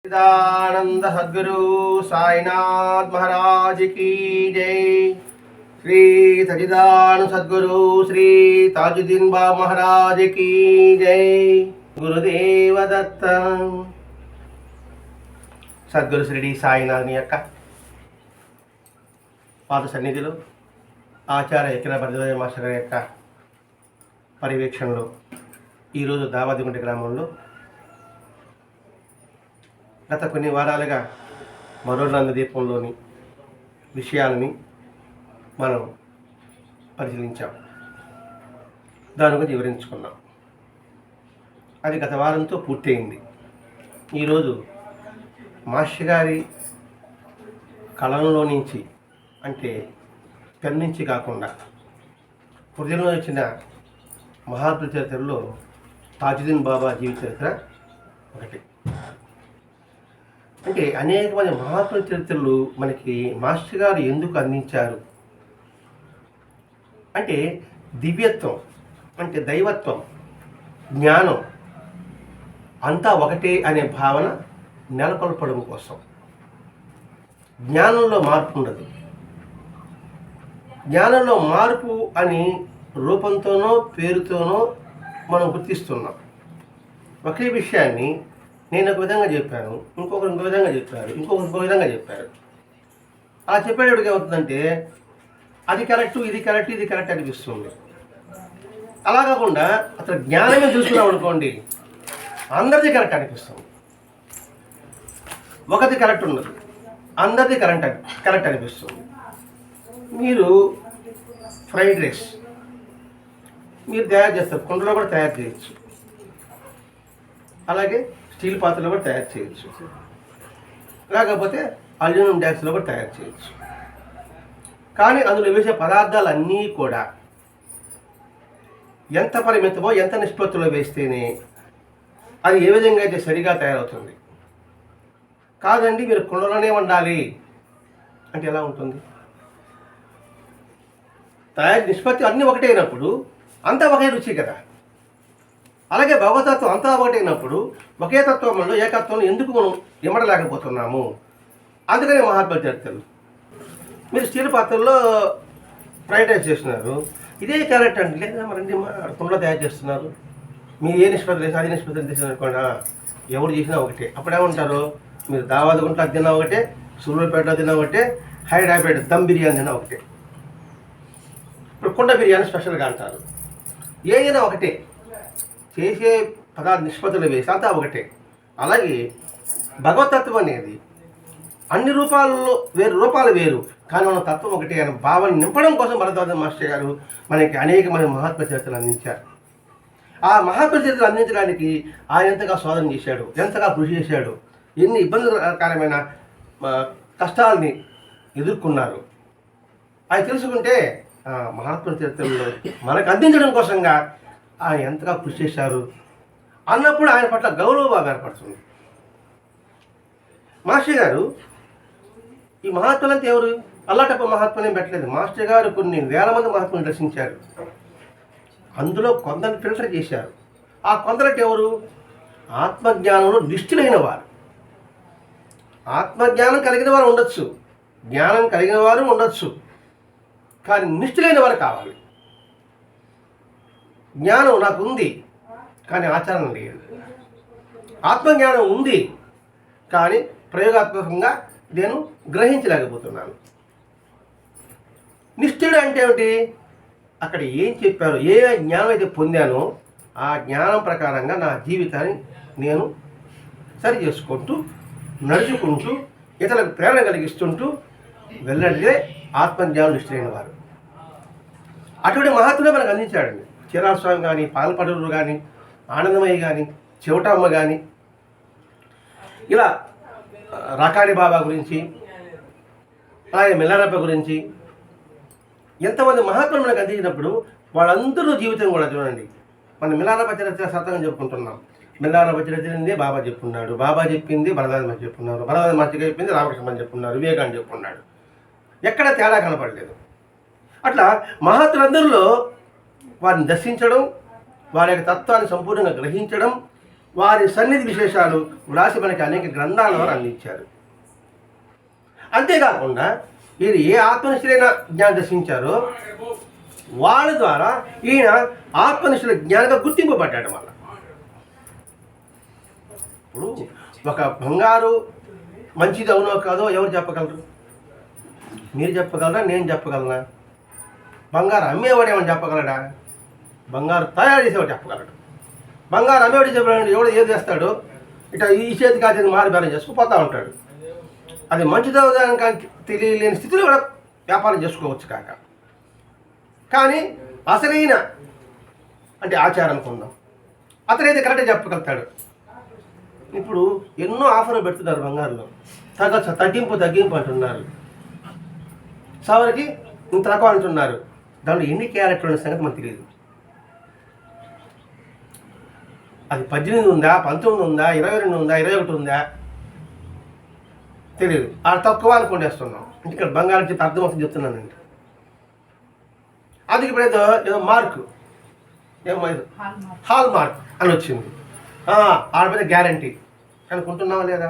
సచ్చిదానంద సద్గురు సాయినాథ్ మహారాజ్ కీ జై. శ్రీ సచిదాను సద్గురు శ్రీ తాజుద్దీన్ బా మహారాజ్ కీ జై. గురుదేవ దత్త. సద్గురు శ్రీడి సాయినాథ్ యొక్క పాత సన్నిధిలో ఆచార్య ఎక్కిన భద్రదేవ మాస్టర్ గారి యొక్క పర్యవేక్షణలో ఈరోజు దావాదిగుంట గ్రామంలో గత కొన్ని వారాలుగా మరో దీపంలోని విషయాలని మనం పరిశీలించాం. దాని గురించి వివరించుకున్నాం. అది గత వారంతో పూర్తయింది. ఈరోజు మాస్టర్ గారి కళంలో నుంచి అంటే పెన్ నుంచి కాకుండా హృదయంలో వచ్చిన మహాత్మ చరిత్రలో తాజుద్దీన్ బాబా జీవిత చరిత్ర ఒకటి. అంటే అనేకమైన మహాత్మ మహాత్ముల చరిత్రలు మనకి మాస్టర్ గారు ఎందుకు అందించారు? అంటే దివ్యత్వం అంటే దైవత్వం జ్ఞానం అంతా ఒకటే అనే భావన నెలకొల్పడం కోసం. జ్ఞానంలో మార్పు ఉండదు. జ్ఞానంలో మార్పు అని రూపంతోనో పేరుతోనో మనం గుర్తిస్తున్నాం. ఒకే విషయాన్ని నేను ఒక విధంగా చెప్పాను ఇంకొకరు ఇంకో విధంగా చెప్పారు ఇంకొకరు ఇంకో విధంగా చెప్పారు. అలా చెప్పేటప్పుడు ఏమవుతుందంటే అది కరెక్ట్ ఇది కరెక్ట్ ఇది కరెక్ట్ అనిపిస్తుంది. అలా కాకుండా అసలు జ్ఞానమే చూసుకున్నాం అనుకోండి అందరిది కరెక్ట్ అనిపిస్తుంది. ఒకది కరెక్ట్ ఉండదు అందరిది కరెక్ట్ కరెక్ట్ అనిపిస్తుంది. మీరు ఫ్రైడ్ రైస్ మీరు తయారు చేస్తారు కుండలో కూడా తయారు చేయొచ్చు. అలాగే స్టీల్ పాత్రలో కూడా తయారు చేయొచ్చు. లేకపోతే అల్యూమినియం డ్యాక్స్లో కూడా తయారు చేయొచ్చు. కానీ అందులో వేసే పదార్థాలన్నీ కూడా ఎంత పరిమితమో ఎంత నిష్పత్తిలో వేస్తేనే అది ఏ విధంగా అయితే సరిగా తయారవుతుంది. కాదండి మీరు కుండలోనే ఉండాలి అంటే ఎలా ఉంటుంది? తయారు నిష్పత్తి అన్నీ ఒకటే అయినప్పుడు అంతా ఒకే రుచి కదా. అలాగే భగవతత్వం అంతా ఒకటైనప్పుడు ఒకే తత్వంలో ఏకత్వం ఎందుకు మనం ఇమ్మడలేకపోతున్నాము అందుకనే మహాత్మా చరిత్రలు. మీరు స్టీల్ పాత్రల్లో ఫ్రైడ్ రైస్ చేస్తున్నారు. ఇదే క్యారెట్ అండి. లేదా మరండి కుండలో తయారు చేస్తున్నారు. మీరు ఏ నిష్పత్తి లేదు అది నిష్పత్తి తీసుకున్నా ఎవరు చేసినా ఒకటే. అప్పుడేమంటారు మీరు దావాది గుంట తిన్నా ఒకటే సూర్యుపేట తిన్నా ఒకటే హైదరాబాద్ దమ్ బిర్యానీ తిన్నా ఒకటే. ఇప్పుడు కుండ బిర్యానీ స్పెషల్గా అంటారు. ఏదైనా ఒకటే. చేసే పదార్థ నిష్పత్తులు వేసి అంతా ఒకటే. అలాగే భగవతత్వం అనేది అన్ని రూపాల్లో వేరు రూపాలు వేరు. కానీ మన తత్వం ఒకటే అనే భావన నింపడం కోసం భరద్వాజ మాస్టర్ గారు మనకి అనేకమైన మహాత్మ చరిత్రలు అందించారు. ఆ మహాత్మ చరిత్రలు అందించడానికి ఆయన ఎంతగా శోధన చేశాడు ఎంతగా కృషి చేశాడు ఎన్ని ఇబ్బందికరమైన కష్టాలని ఎదుర్కొన్నారు. అది తెలుసుకుంటే మహాత్మ చరిత్రలో మనకు అందించడం కోసంగా ఆయన ఎంతగా కృషి చేశారు అన్నప్పుడు ఆయన పట్ల గౌరవభావం ఏర్పడుతుంది. మాస్టర్ గారు ఈ మహాత్ములంతా ఎవరు? అల్లాటప్ప మహాత్ముని పెట్టలేదు. మాస్టర్ గారు కొన్ని వేల మంది మహాత్ములు దర్శించారు. అందులో కొందరిని ఫిల్టర్ చేశారు. ఆ కొందరికి ఎవరు? ఆత్మజ్ఞానంలో నిష్ఠులైన వారు. ఆత్మజ్ఞానం కలిగిన వారు ఉండొచ్చు. జ్ఞానం కలిగిన వారు ఉండొచ్చు. కానీ నిష్ఠులైన వారు కావాలి. జ్ఞానం నాకు ఉంది కానీ ఆచరణ లేదు. ఆత్మజ్ఞానం ఉంది కానీ ప్రయోగాత్మకంగా నేను గ్రహించలేకపోతున్నాను. నిష్ఠుడు అంటే ఏమిటి? అక్కడ ఏం చెప్పారో? ఏ జ్ఞానం అయితే పొందానో ఆ జ్ఞానం ప్రకారంగా నా జీవితాన్ని నేను సరి చేసుకుంటూ నడుచుకుంటూ ఇతరులకు ప్రేరణ కలిగిస్తుంటూ వెళ్ళడితే ఆత్మజ్ఞానం నిష్ఠులైన వారు. అటువంటి మహాత్ముడే మనకు అందించాడండి. చీరాస్వామి కానీ పాలపడూరు కానీ ఆనందమయ్య కానీ చెవటమ్మ కానీ ఇలా రాకాడి బాబా గురించి అలాగే మిల్లారప్ప గురించి ఎంతమంది మహాత్ములు మనకు అందించినప్పుడు వాళ్ళందరూ జీవితం కూడా చూడండి. మనం మిల్లారప్ప చరిత్ర సతంగా చెప్పుకుంటున్నాం. మిల్లారప్ప చరిత్రనే బాబా చెప్పుకున్నాడు బాబా చెప్పింది బలదాని మహర్షి చెప్పుకున్నారు బలదాని మహర్షి చెప్పింది రామకృష్ణ చెప్పుకున్నారు వివేకాన్ని చెప్పుకున్నాడు ఎక్కడ తేడా కనపడలేదు. అట్లా మహాత్ములందరిలో వారిని దర్శించడం వారి యొక్క తత్వాన్ని సంపూర్ణంగా గ్రహించడం వారి సన్నిధి విశేషాలు వ్రాసి మనకి అనేక గ్రంథాల ద్వారా అందించారు. అంతేకాకుండా వీరు ఏ ఆత్మనిష్ఠులైన జ్ఞానం దర్శించారో వాళ్ళ ద్వారా ఈయన ఆత్మనిష్ఠుల జ్ఞానంగా గుర్తింపబడ్డాడు మళ్ళా ఇప్పుడు ఒక బంగారు మంచిది అవునో కాదో ఎవరు చెప్పగలరు? మీరు చెప్పగలరా? నేను చెప్పగలనా? బంగారు అమ్మేవాడు ఏమని చెప్పగలడా? బంగారు తయారు చేసేవాడు చెప్పగలడు బంగారు అమ్మేవాడు చెప్పాడు ఎవడు ఏది చేస్తాడు? ఇట ఈ చేతికి ఆ చేతికి మారి బేరం చేసుకుపోతూ ఉంటాడు. అది మంచిదో కానీ తెలియలేని స్థితిలో కూడా వ్యాపారం చేసుకోవచ్చు కాక. కానీ అసలైన అంటే ఆచారం అనుకుందాం అతనైతే కరెక్ట్గా చెప్పగలుగుతాడు. ఇప్పుడు ఎన్నో ఆఫర్లు పెడుతున్నారు బంగారులో. తగ్గ తగ్గింపు తగ్గింపు అంటున్నారు. సవరికి ఇంత రకం అంటున్నారు. దాంట్లో ఎన్ని క్యారెక్టర్ ఉన్న సంగతి మనకు తెలియదు. అది పద్దెనిమిది ఉందా పంతొమ్మిది ఉందా ఇరవై రెండు ఉందా ఇరవై ఒకటి ఉందా? తెలియదు ఆ తక్కువ అనుకుంటేస్తున్నాం ఇక్కడ బంగారం చేత అర్థమవుతుంది చెప్తున్నానండి అది ఇప్పుడు ఏదో ఏదో మార్కు. ఏమో హాల్ మార్క్ అని వచ్చింది. ఆడ మీద గ్యారంటీ. అనుకుంటున్నావా లేదా?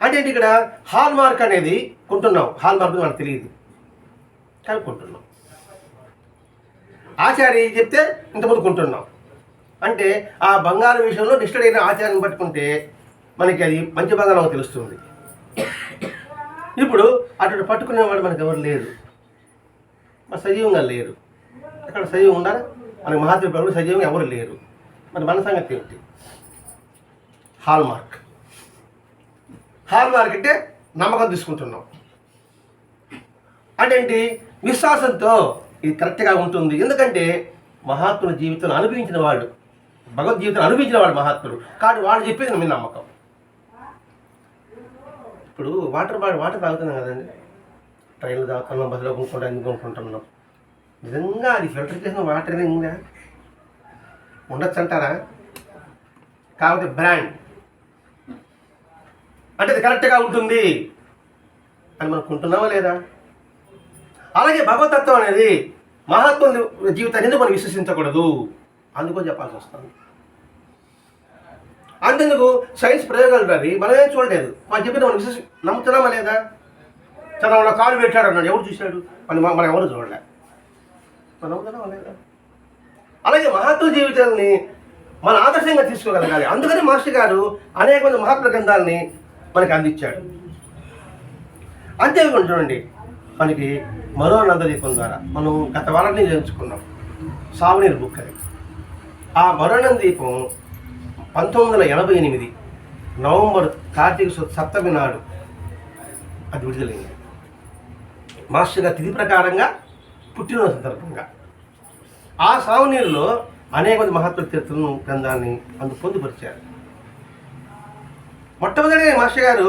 అంటే ఇక్కడ? హాల్ మార్క్ అనేది కొంటున్నాం. హాల్ మార్క్ మనకు తెలియదు. కానీ కొంటున్నాం ఆచార్య చెప్తే ఇంతకుముందు కొంటున్నాం. అంటే ఆ బంగారం విషయంలో నిష్ఠుడు అయిన ఆచార్యం పట్టుకుంటే మనకి అది మంచి బంగారం తెలుస్తుంది. ఇప్పుడు అటు పట్టుకునేవాడు మనకు ఎవరు లేరు. మరి సజీవంగా లేరు. అక్కడ సజీవం ఉండాలి? మనకి మహాత్మ ప్రభులు సజీవంగా ఎవరు లేరు. మరి మన సంగతి ఏమిటి? హాల్ మార్క్ హాల్ మార్క్ అంటే నమ్మకం తీసుకుంటున్నాం. అంటే విశ్వాసంతో ఇది కరెక్ట్గా ఉంటుంది. ఎందుకంటే మహాత్ముల జీవితంలో అనుభవించిన వాడు భగవద్గీతను అనుభవించిన వాడు మహాత్ముడు. కాబట్టి వాడు చెప్పేది మీ నమ్మకం. ఇప్పుడు వాటర్ బాడీ వాటర్ తాగుతున్నాం కదండి. ట్రైన్లో తాగుతున్నాం బస్సులో కొనుక్కుంటాం ఎందుకు కొనుక్కుంటున్నాం నిజంగా అది ఫిల్టర్ చేసిన వాటర్ ఉందా? ఉండొచ్చు అంటారా? కాకపోతే బ్రాండ్. అంటే అది కరెక్ట్గా ఉంటుంది. అని మనం కొంటున్నామా లేదా? అలాగే భగవతత్వం అనేది మహాత్మ జీవితాన్ని ఎందుకు మనం విశ్వసించకూడదు? అందుకని చెప్పాల్సి వస్తుంది. అంతెందుకు? సైన్స్ ప్రయోగాలు రవి మనమే చూడలేదు. మనం చెప్పిన మనం విశ్వసి నమ్ముతున్నామా లేదా? చదవడం కాలు పెట్టాడు అన్నాడు. ఎవరు చూశాడు? మనం మనం ఎవరు చూడలే? మనం నమ్ముతున్నామా లేదా? అలాగే మహాత్ముల జీవితాలని మన ఆదర్శంగా తీసుకోగలగాలి. అందుకని మాస్టర్ గారు అనేక మంది మహాత్మ గ్రంథాలని మనకి అందించాడు. అంతేకాకుండా చూడండి మనకి మరో నందదీపం ద్వారా మనం గత వారాన్ని చేయించుకున్నాం. సావనీర్ బుక్ అది ఆ మరణం దీపం పంతొమ్మిది వందల ఎనభై ఎనిమిది నవంబర్ కార్తీక సప్తమి నాడు అది విడుదలైంది. మాస్టర్ గారి తిథి ప్రకారంగా పుట్టినరోజు సందర్భంగా. ఆ సావనీరులో అనేక మంది మహాత్మ తీర్థులను గ్రంథాన్ని అందు పొందుపరిచారు. మొట్టమొదటి మాస్టర్ గారు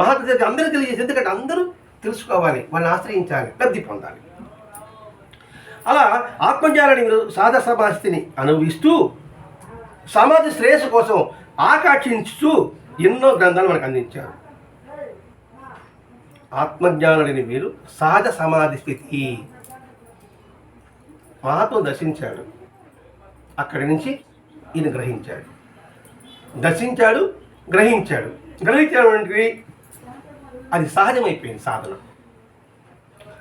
మహాత్మ తీర్థ అందరూ తెలియజేసి ఎందుకంటే అందరూ తెలుసుకోవాలి వాళ్ళని ఆశ్రయించాలి లబ్ధి పొందాలి. అలా ఆత్మజ్ఞానాన్ని మీరు సాధ అనుభవిస్తూ సమాజ శ్రేయస్సు కోసం ఆకాంక్షించుతూ ఎన్నో గ్రంథాలు మనకు అందించారు. ఆత్మజ్ఞానుడిని మీరు సహజ సమాధి స్థితి. మహాత్మ దర్శించాడు. అక్కడి నుంచి ఈయన గ్రహించాడు. దర్శించాడు గ్రహించాడు. గ్రహించాడు అది సహజమైపోయింది సాధన.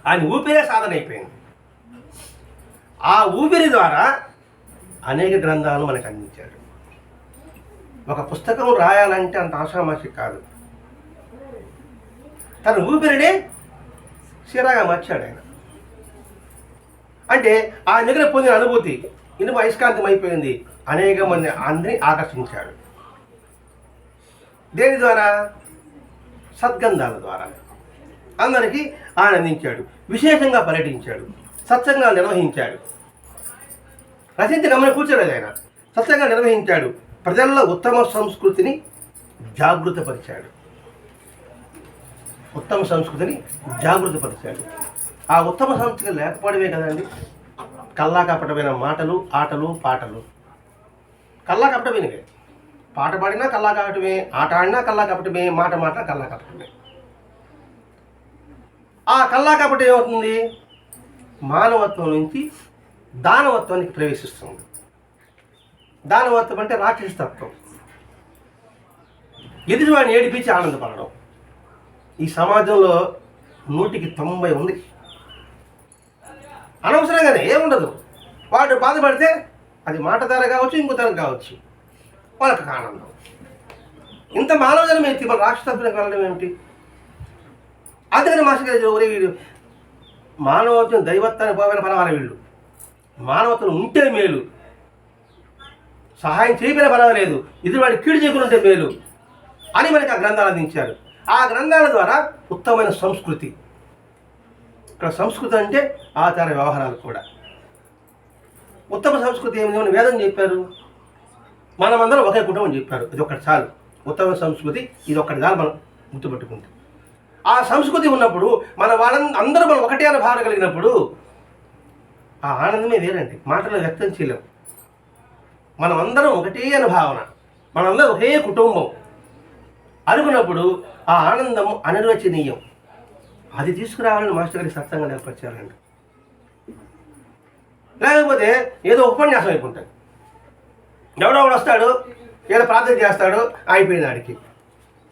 ఆయన ఊపిరే సాధన అయిపోయింది. ఆ ఊపిరి ద్వారా అనేక గ్రంథాలు మనకు అందించాడు. ఒక పుస్తకం రాయాలంటే అంత ఆషామాషి కాదు. తన ఊపిరినే సిరాగా మార్చాడు ఆయన. అంటే ఆ దగ్గర పొందిన అనుభూతి ఇనుము అయస్కాంతం అయిపోయింది అనేక మంది అందరినీ ఆకర్షించాడు. దేని ద్వారా? సద్గంధాల ద్వారా. అందరికీ ఆనందించాడు విశేషంగా పర్యటించాడు. సత్సంగాలు నిర్వహించాడు. రచించి గమని కూర్చోలేదు ఆయన. సత్సంగా నిర్వహించాడు. ప్రజల్లో ఉత్తమ సంస్కృతిని జాగృతపరిచాడు. ఉత్తమ సంస్కృతిని జాగృతపరిచాడు. ఆ ఉత్తమ సంస్కృతి లేకపోవడమే కదండి? కల్లాకపటమైన మాటలు ఆటలు పాటలు. కల్లాకపటమైనవే పాట పాడినా కల్లాకపటమే ఆట ఆడినా కల్లాకపటమే మాట మాట కల్లాకపటమే ఆ కల్లాకపటం ఏమవుతుంది? మానవత్వం నుంచి దానవత్వానికి ప్రవేశిస్తుంది. దానవత్వం అంటే రాక్షసత్వం. ఎదుటివాడిని ఏడిపించి ఆనందపడడం. ఈ సమాజంలో నూటికి తొంభై ఉంది. అనవసరంగానే ఏముండదు. వాడు బాధపడితే అది మాట ధర కావచ్చు ఇంకో ధర కావచ్చు. వాళ్ళకి ఆనందం. ఇంత మానవ జనం ఏంటి మన రాష్ట్రపతిని కలడం ఏమిటి? అందుకని మాస్టర్ గారు మానవత్వం దైవత్వాన్ని పోవని పర్వాలే వీళ్ళు. మానవత్వం ఉంటే మేలు. సహాయం చేయకపోయినా పర్వాలేదు ఇది వాడి కీడు చేయకుండా ఉంటే మేలు అని మనకి ఆ గ్రంథాలు అందించారు. ఆ గ్రంథాల ద్వారా ఉత్తమమైన సంస్కృతి. ఇక్కడ సంస్కృతి అంటే ఆచార వ్యవహారాలు కూడా. ఉత్తమ సంస్కృతి ఏమి వేదం చెప్పారు. మనమందరం ఒకే కుటుంబం చెప్పారు. ఇది ఒకటి చాలు. ఉత్తమ సంస్కృతి ఇది ఒకటి చాలు మనం గుర్తుపెట్టుకుంటాం. ఆ సంస్కృతి ఉన్నప్పుడు మన వాళ్ళని అందరూ మనం ఒకటే అని భావన కలిగినప్పుడు ఆ ఆనందమే వేరండి. మాటలు వ్యక్తం చేయలేము మనం అందరం ఒకటే అని భావన. మనందరం ఒకే కుటుంబం. అనుకున్నప్పుడు ఆ ఆనందం అనిర్వచనీయం. అది తీసుకురావాలని మాస్టర్ గారికి సత్సంగా నేర్పరిచారండి లేకపోతే ఏదో ఉపన్యాసం అయిపోతుంది. ఎవడో ఒకడు వస్తాడు ఏదో ప్రార్థన చేస్తాడు అయిపోయిన ఆడికి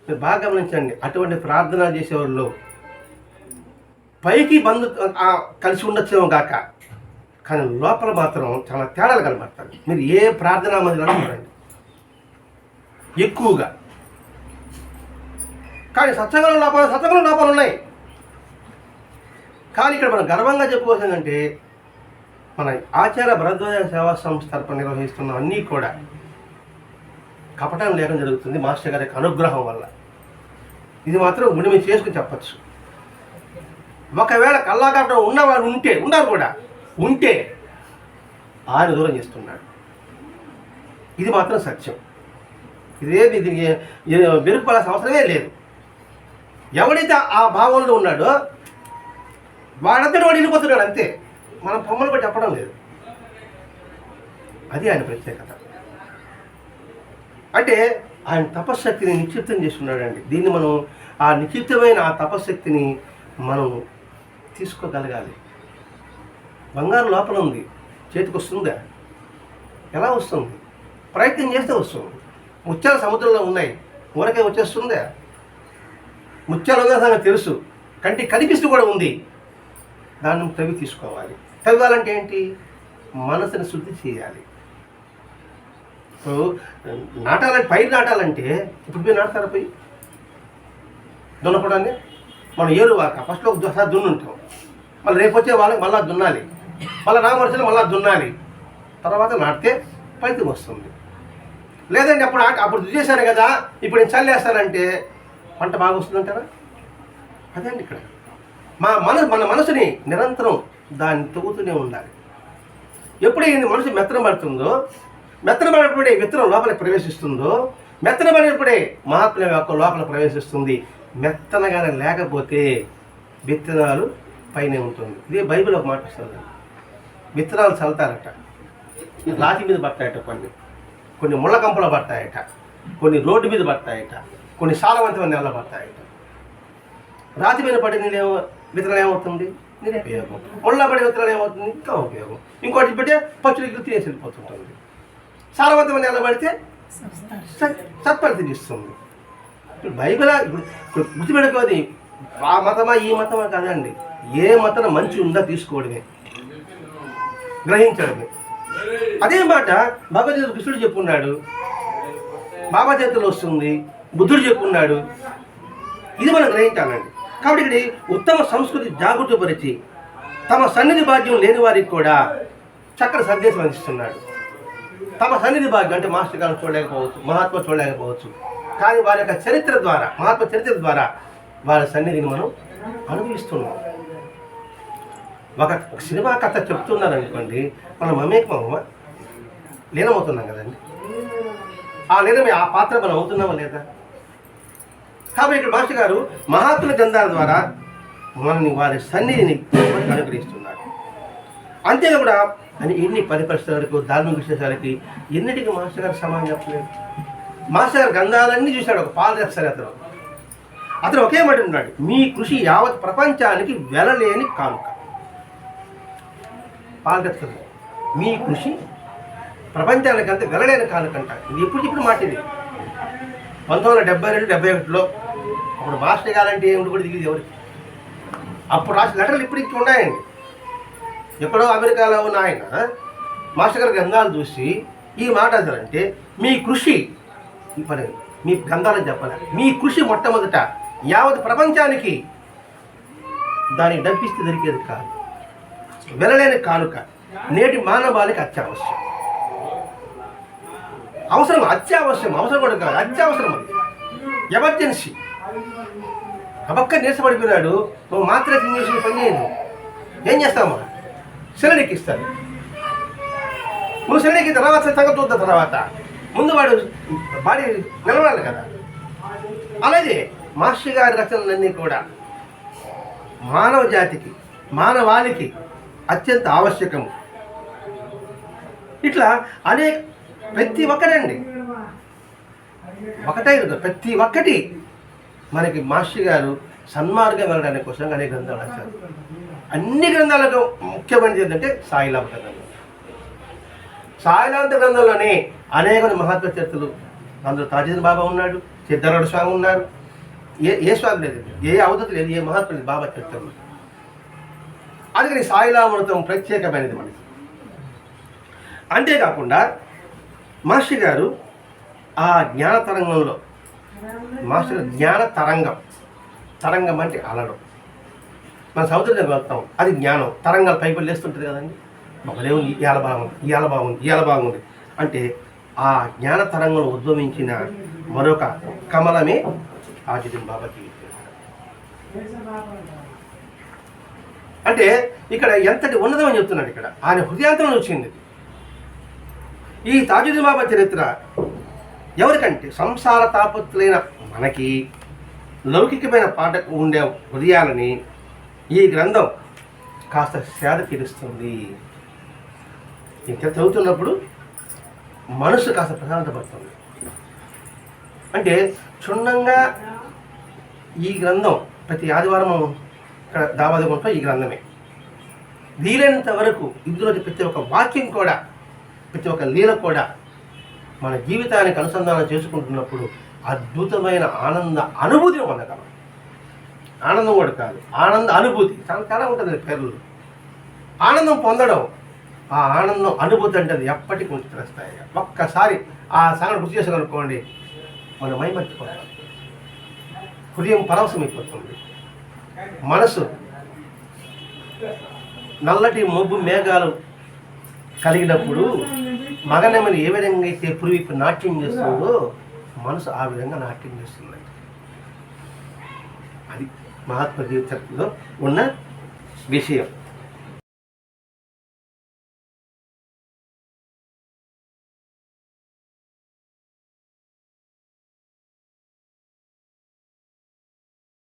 మీరు బాగా గమనించండి. అటువంటి ప్రార్థన చేసేవాళ్ళు పైకి బంధు కలిసి ఉండొచ్చేమో కాక కానీ లోపల మాత్రం చాలా తేడాలు కనబడతాయి. మీరు ఏ ప్రార్థనా మందిరాలు చూడండి. ఎక్కువగా. కానీ సత్సంగంలో లోపాలు సత్సంగంలో లోపాలు ఉన్నాయి. కానీ ఇక్కడ మనం గర్వంగా చెప్పుకోవాల్సిందంటే మన ఆచార భరద్వాజ సేవా సంస్థ తరపున నిర్వహిస్తున్న అన్నీ కూడా కపటం లేకుండా జరుగుతుంది మాస్టర్ గారి యొక్క అనుగ్రహం వల్ల. ఇది మాత్రం ఉండి మేము చేసుకుని చెప్పచ్చు. ఒకవేళ కల్లాకపటం ఉన్నవాడు ఉంటే ఉన్నారు కూడా ఉంటే ఆయన దూరం చేస్తున్నాడు. ఇది మాత్రం సత్యం. ఇదేది ఇది మెరుగుపడాల్సిన అవసరమే లేదు. ఎవడైతే ఆ భావంలో ఉన్నాడో వాడంతటి వాడు వెళ్ళిపోతున్నాడు అంతే. మనం బొమ్మలు కూడా చెప్పడం లేదు. అది ఆయన ప్రత్యేకత. అంటే ఆయన తపశ్శక్తిని నిక్షిప్తం చేస్తున్నాడండి. దీన్ని మనం ఆ నిక్షిప్తమైన ఆ తపశ్శక్తిని మనం తీసుకోగలగాలి. బంగారు లోపల ఉంది. చేతికి వస్తుందా? ఎలా వస్తుంది? ప్రయత్నం చేస్తే వస్తుంది. ముత్యాలు సముద్రంలో ఉన్నాయి. ఊరకే వచ్చేస్తుందా? ముత్యాలు ఉన్న సంగతి తెలుసు. కంటి కనిపిస్తూ కూడా ఉంది. దాన్ని తవ్వి తీసుకోవాలి. తవ్వాలంటే ఏంటి? మనసుని శుద్ధి చేయాలి. ఇప్పుడు నాటాలంటే పైరు నాటాలంటే ఇప్పుడు పోయి నాటుతారా పోయి? దున్నపడాన్ని మనం ఏరువాక ఫస్ట్లో ఒకసారి దున్నుంటాం. మళ్ళీ రేపు వచ్చే వాళ్ళకి మళ్ళీ దున్నాలి. మళ్ళీ రామవర్షాలు మళ్ళీ దున్నాలి. తర్వాత నాటితే ఫలితం వస్తుంది. లేదంటే అప్పుడు అప్పుడు దున్నేశాను కదా. ఇప్పుడు నేను చల్లేస్తానంటే పంట బాగా వస్తుందంటారా? అదే అండి ఇక్కడ. మా మన మన మనసుని నిరంతరం దాన్ని తవ్వుతూనే ఉండాలి. ఎప్పుడు మనసు మెత్తన పడుతుందో మెత్తనబడినప్పుడే విత్తనం లోపల ప్రవేశిస్తుందో మెత్తన పడినప్పుడే మహాత్మ యొక్క లోపల ప్రవేశిస్తుంది. మెత్తనగానే లేకపోతే విత్తనాలు పైనే ఉంటుంది. ఇదే బైబిల్ ఒక మాట వస్తుంది విత్తనాలు చల్లుతారట. రాతి మీద పడతాయట కొన్ని. కొన్ని ముళ్ళ కంపలో పడతాయట. కొన్ని రోడ్డు మీద పడతాయట. కొన్ని సాలవంతమైన నెల పడతాయట. రాతి మీద పడిన నీళ్ళు విత్తనాలు ఏమవుతుంది? నిరుపయోగం. ముళ్ళ పడిన విత్తనాలు ఏమవుతుంది? ఇంకా ఉపయోగం. ఇంకోటి పెట్టే పచ్చడి తినేసి వెళ్ళిపోతుంటుంది. సారవంతమైన నెల పడితే సత్- సత్ఫలితం ఇస్తుంది. ఇప్పుడు బైబిల్ ఇప్పుడు ఇప్పుడు గుర్తుపెట్టుకోది ఆ మతమా ఈ మతమా కాదండి. ఏ మతం మంచి ఉందా తీసుకోవడమే. గ్రహించడమే. అదే మాట భగవద్గీత కృష్ణుడు చెప్పున్నాడు. బాబా చేతులు వస్తుంది. బుద్ధుడు చెప్పున్నాడు. ఇది మనం గ్రహించాలండి. కాబట్టి ఇక్కడ ఉత్తమ సంస్కృతి జాగృతపరిచి తమ సన్నిధి భాగ్యం లేని వారికి కూడా చక్కటి సందేశం అందిస్తున్నాడు. తమ సన్నిధి భాగ్యం అంటే మాస్టర్ గారు చూడలేకపోవచ్చు మహాత్మ చూడలేకపోవచ్చు. కానీ వారి యొక్క చరిత్ర ద్వారా మహాత్మ చరిత్ర ద్వారా వారి సన్నిధిని మనం అనుభవిస్తున్నాం. ఒక సినిమా కథ చెప్తున్నారు అనుకోండి మనం మమేకమమ్మా లీనమవుతున్నాం కదండి. ఆ లీనమే ఆ పాత్ర మనం అవుతున్నామా లేదా? కాబట్టి ఇక్కడ మాస్టర్ గారు మహాత్ముల గ్రంథాల ద్వారా మనల్ని వారి సన్నిధిని అనుగ్రహిస్తున్నారు. అంతేకాకుండా అని ఎన్ని పని పరిస్థితులకు ధార్మిక విశేషాలకి ఎన్నిటికి మాస్టర్ గారు సమానం చెప్పలేదు? మాస్టర్ గారు గ్రంథాలన్నీ చూశాడు ఒక పాలు తెస్తారు అతను. అతను ఒకే మాట ఉన్నాడు మీ కృషి యావత్ ప్రపంచానికి వెలలేని కానుక. పాల్గొస్తుంది మీ కృషి ప్రపంచానికి అంత వెళ్ళలేని కానుకంట ఇది ఎప్పుడు ఇప్పుడు మాట ఇది. పంతొమ్మిది వందల డెబ్బై రెండు డెబ్బై ఒకటిలో అప్పుడు మాస్టర్ గారంటే ఏమిటి కూడా దిగింది ఎవరికి. అప్పుడు రాసిన లెటర్లు ఇప్పుడు ఇచ్చి ఉన్నాయండి. ఎక్కడో అమెరికాలో ఉన్న ఆయన మాస్టర్ గారి గ్రంథాలు చూసి ఈ మాట అంటే మీ కృషి ఈ మీ గంగాలని చెప్పాలి మీ కృషి మొట్టమొదట యావత్ ప్రపంచానికి దాన్ని డబ్బిస్తే దొరికేది కాదు. వెళ్ళలేని కానుక నేటి మానవాళికి అత్యావశ్యం. అవసరం అత్యావశ్యం అవసరం కూడా కాదు అత్యవసరం అది. ఎమర్జెన్సీ. అబక్క నీరసపడిపోయినాడు నువ్వు మాత్రమే పని చేయదు. ఏం చేస్తావు శిలనెక్కిస్తాడు నువ్వు శిలనెక్కిన తర్వాత సంగతి చూద్దాం తర్వాత. ముందు వాడు బాడీ నిలబడాలి కదా. అలాగే మాస్టర్ గారి రచనలన్నీ కూడా మానవ జాతికి మానవాళికి అత్యంత ఆవశ్యకము. ఇట్లా అనేక ప్రతి ఒక్కరండి ఒకటే ప్రతి ఒక్కటి మనకి మాస్టర్ గారు సన్మార్గం వెళ్ళడానికి కోసం అనేక గ్రంథాలు రాశారు. అన్ని గ్రంథాలకు ముఖ్యమైనది ఏంటంటే సాయిలాంత గ్రంథం సాయిలాంత గ్రంథంలోనే అనేక మహాత్మ చర్చలు అందులో తాజీద్ బాబా ఉన్నాడు సిద్ధారూఢ స్వామి ఉన్నారు. ఏ ఏ స్వామి లేదు ఏ అవధతి లేదు ఏ మహాత్మ లేదు బాబా చరిత్రలు. అందుకని సాయిలామృతం ప్రత్యేకమైనది మనకి. అంతేకాకుండా మాస్టర్ గారు ఆ జ్ఞాన తరంగంలో మాస్టర్ జ్ఞాన తరంగం. తరంగం అంటే అలడం. మన సముద్రం వెళ్తాం. అది జ్ఞానం. తరంగాలు పైకి లేస్తుంటుంది కదండి. మొదలేము ఇవాళ బాగుంది. ఇవాళ బాగుంది. ఇవాళ బాగుంది. అంటే ఆ జ్ఞాన తరంగంలో ఉద్భవించిన మరొక కమలమే ఆజిదిం బాబా అంటే ఇక్కడ ఎంతటి ఉన్నతమని చెప్తున్నాడు ఇక్కడ. ఆయన హృదయాంతరం వచ్చింది. ఈ తాజుద్దీన్ బాబా చరిత్ర ఎవరికంటే సంసార తాపత్రులైన మనకి లౌకికమైన పాట ఉండే హృదయాలని ఈ గ్రంథం కాస్త సేద తీరుస్తుంది. ఇంకా చదువుతున్నప్పుడు మనసు కాస్త ప్రశాంతపడుతుంది. అంటే క్షుణ్ణంగా ఈ గ్రంథం ప్రతి ఆదివారం ఇక్కడ దావాదగుంటాం ఈ గ్రంథమే. వీలైనంత వరకు ఇందులో ప్రతి ఒక్క వాక్యం కూడా ప్రతి ఒక్క లీల కూడా మన జీవితానికి అనుసంధానం చేసుకుంటున్నప్పుడు అద్భుతమైన ఆనంద అనుభూతిని పొందగలం. ఆనందం కూడా కాదు. ఆనంద అనుభూతి. చాలా చాలా ఉంటుంది పేర్లు. ఆనందం పొందడం ఆ ఆనందం అనుభూతి అంటే అది ఎప్పటికీ ఉంచుతాయి ఒక్కసారి ఆ సంగతి గుర్తు చేసుకోనుకోండి. మన మైమర్చిపోతాం. హృదయం పరవశమైపోతుంది. మనసు నల్లటి మబ్బు మేఘాలు కలిగినప్పుడు మగనెమని ఏ విధంగా అయితే పురువిప్పు నాట్యం చేస్తుందో మనసు ఆ విధంగా నాట్యం చేస్తుంది. అది మహాత్మ జీవితంలో ఉన్న విషయం.